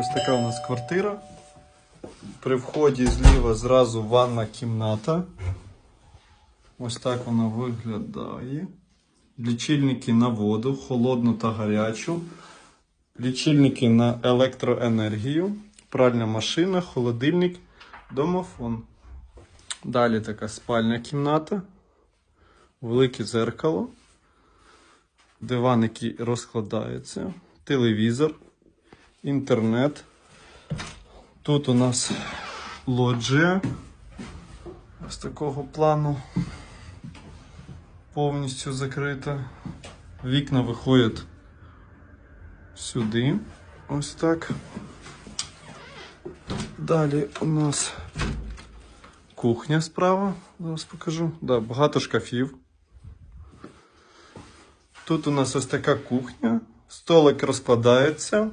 Ось така у нас квартира. При вході зліва зразу ванна кімната. Ось так вона виглядає. Лічильники на воду, холодну та гарячу. Лічильники на електроенергію. Пральна машина, холодильник, домофон. Далі така спальня кімната. Велике зеркало. Диван, який розкладається. Телевізор. Інтернет. Тут у нас лоджія. З такого плану. Повністю закрита. Вікна виходять сюди. Ось так. Далі у нас кухня справа. Зараз покажу. Да, багато шкафів. Тут у нас ось така кухня. Столик розкладається.